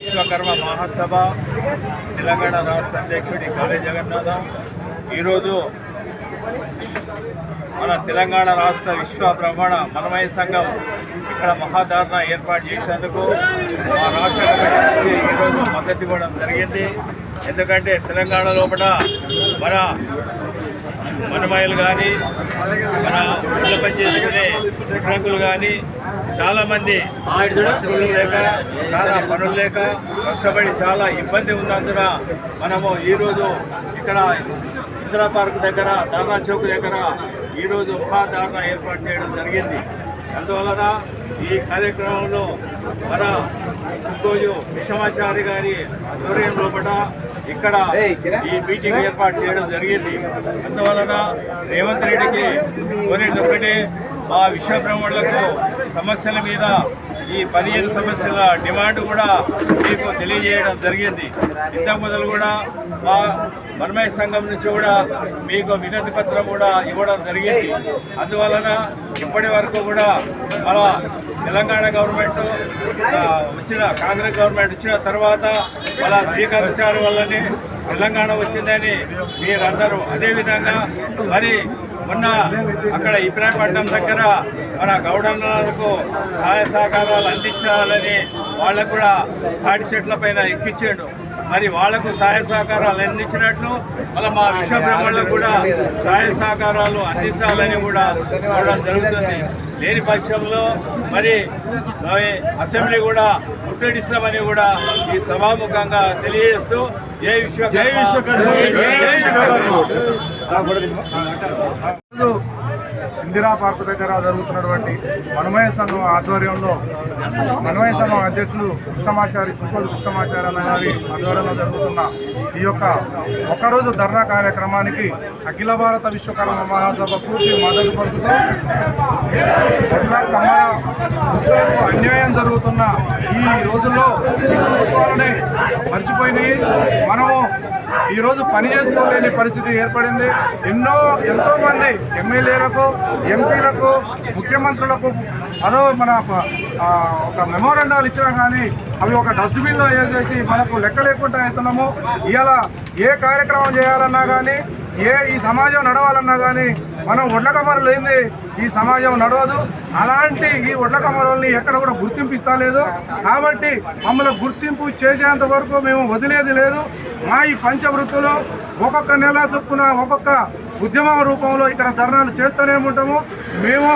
విశ్వకర్మ మహాసభ తెలంగాణ రాష్ట్ర అధ్యక్షుడి కాళీ జగన్నాథ. ఈరోజు మన తెలంగాణ రాష్ట్ర విశ్వ బ్రహ్మణ మనమయ సంఘం ఇక్కడ మహాధారణ ఏర్పాటు చేసేందుకు మా రాష్ట్ర కమిటీ నుంచి ఈరోజు మద్దతు ఇవ్వడం జరిగింది. ఎందుకంటే తెలంగాణ లోపల మన మనమయలు కానీ మన ఊళ్ళో పనిచేసుకునే వికలాంగులు కానీ చాలామంది వసతులు లేక చాలా పనులు లేక కష్టపడి చాలా ఇబ్బంది ఉన్నందున మనము ఈరోజు ఇక్కడ ఇందిరా పార్క్ దగ్గర ధర్నా చౌక్ దగ్గర ఈరోజు మహాధారణ ఏర్పాటు చేయడం జరిగింది. అందువలన ఈ కార్యక్రమంలో మన రోజు విశ్వమాచారి గారి ఆధ్వర్యం లోపల ఇక్కడ ఈ మీటింగ్ ఏర్పాటు చేయడం జరిగింది. అందువలన రేవంత్ రెడ్డికి కోరేది ఒకటే మా విశ్వబ్రహ్మణులకు సమస్యల మీద ఈ పదిహేను సమస్యల డిమాండ్ కూడా మీకు తెలియజేయడం జరిగింది. ఇంతకు మొదలు కూడా మా మన్మయ సంఘం నుంచి కూడా మీకు వినతి పత్రం కూడా ఇవ్వడం జరిగింది. అందువలన ఇప్పటి వరకు కూడా మన తెలంగాణ గవర్నమెంట్ వచ్చిన కాంగ్రెస్ గవర్నమెంట్ వచ్చిన తర్వాత అలా స్వీకరించారు వల్లనే తెలంగాణ వచ్చిందని మీరందరూ అదేవిధంగా మరి మొన్న అక్కడ ఇబ్రాహీంపట్నం దగ్గర మన గౌడన్నలకు సహాయ సహకారాలు అందించాలని వాళ్ళకు కూడా తాటి చెట్ల పైన ఎక్కించాడు. మరి వాళ్ళకు సహాయ సహకారాలు అందించినట్లు మళ్ళీ మా విశ్వబ్రహ్మణులకు కూడా సహాయ సహకారాలు అందించాలని కూడా కోరడం జరుగుతుంది. లేని పక్షంలో మరి అసెంబ్లీ కూడా ముట్టడిస్తామని కూడా ఈ సభాముఖంగా తెలియజేస్తూ జై విశ్వకర్మ. జై ఈరోజు ఇందిరా పార్క్ దగ్గర జరుగుతున్నటువంటి మనమయ సంఘం ఆధ్వర్యంలో మనుమయ సంఘం అధ్యక్షులు కృష్ణమాచారి సుంకోజు కృష్ణమాచారి అన్న గారి ఆధ్వర్యంలో జరుగుతున్న ఈ యొక్క ఒకరోజు ధర్నా కార్యక్రమానికి అఖిల భారత విశ్వకర్మ మహాసభ పూర్తి మద్దతు పలుకుతూ ఒడ్ల కమ్మర వృత్తులకు అన్యాయం జరుగుతున్న ఈ రోజుల్లో ప్రభుత్వాలనే మర్చిపోయినాయి. మనము ఈరోజు పని చేసుకోలేని పరిస్థితి ఏర్పడింది. ఎన్నో ఎంతోమంది ఎమ్మెల్యేలకు ఎంపీలకు ముఖ్యమంత్రులకు అదో మన ఒక మెమోరండాలు ఇచ్చినా కానీ అవి ఒక డస్ట్బిన్లో వేసేసి మనకు లెక్క లేకుండా అవుతున్నాము ఇలా ఏ కార్యక్రమం చేయాలన్నా కానీ ఏ ఈ సమాజం నడవాలన్నా కానీ మనం ఒడ్ల కమరు ఈ సమాజం నడవదు. అలాంటి ఈ ఒడ్ల ఎక్కడ కూడా గుర్తింపు ఇస్తలేదు కాబట్టి మమ్మల్ని గుర్తింపు చేసేంత వరకు మేము వదిలేది లేదు. మా ఈ పంచవృత్తులు ఒక్కొక్క నెల చొప్పున ఒక్కొక్క ఉద్యమం రూపంలో ఇక్కడ ధర్నాలు చేస్తూనే ఉంటాము. మేము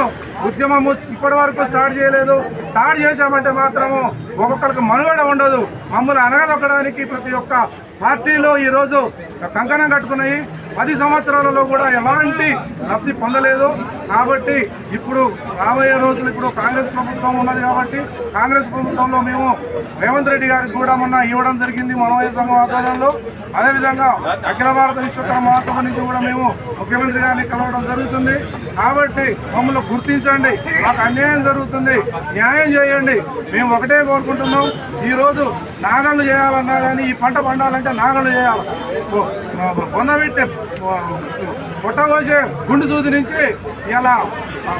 ఉద్యమము ఇప్పటి వరకు స్టార్ట్ చేయలేదు. స్టార్ట్ చేశామంటే మాత్రము ఒక్కొక్కరికి మనుగడ ఉండదు. మమ్మల్ని అనగదొక్కడానికి ప్రతి ఒక్క పార్టీలో ఈరోజు కంకణం కట్టుకున్నాయి. పది సంవత్సరాలలో కూడా ఎలాంటి లబ్ధి పొందలేదు. కాబట్టి ఇప్పుడు రాబోయే రోజులు ఇప్పుడు కాంగ్రెస్ ప్రభుత్వం ఉన్నది కాబట్టి కాంగ్రెస్ ప్రభుత్వంలో మేము రేవంత్ రెడ్డి గారికి కూడా మొన్న ఇవ్వడం జరిగింది మనోయ సంఘం ఆధ్వర్యంలో అదేవిధంగా అఖిల భారత విశ్వకర్మ మహాసభ నుంచి కూడా మేము ముఖ్యమంత్రి గారిని కలవడం జరుగుతుంది. కాబట్టి మమ్మల్ని గుర్తించండి. మాకు అన్యాయం జరుగుతుంది. న్యాయం చేయండి. మేము ఒకటే కోరుకుంటున్నాం. ఈరోజు నాగళ్ళు చేయాలన్నా కానీ ఈ పంట పండాలంటే నాగళ్ళు చేయాలి. పొందబెట్టే పొట్టబోసే గుండు సూది నుంచి ఇలా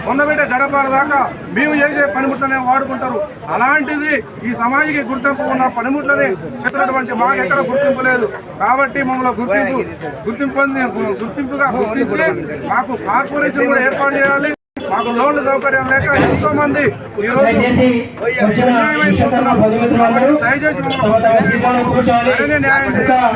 పొందబెట్టే గడపార దాకా మేము చేసే పనిముట్లనే వాడుకుంటారు. అలాంటిది ఈ సమాజానికి గుర్తింపు ఉన్న పనిముట్లని చెప్పినటువంటి మాకు ఎక్కడ గుర్తింపు లేదు. కాబట్టి మమ్మల్ని గుర్తింపు గుర్తింపు గుర్తింపుగా గుర్తించి మాకు కార్పొరేషన్ కూడా ఏర్పాటు చేయాలి. మాకు లోన్ల సౌకర్యం లేక ఎంతో మంది దయచేసి మమ్మల్ని న్యాయం కోరుకుంటున్నాం.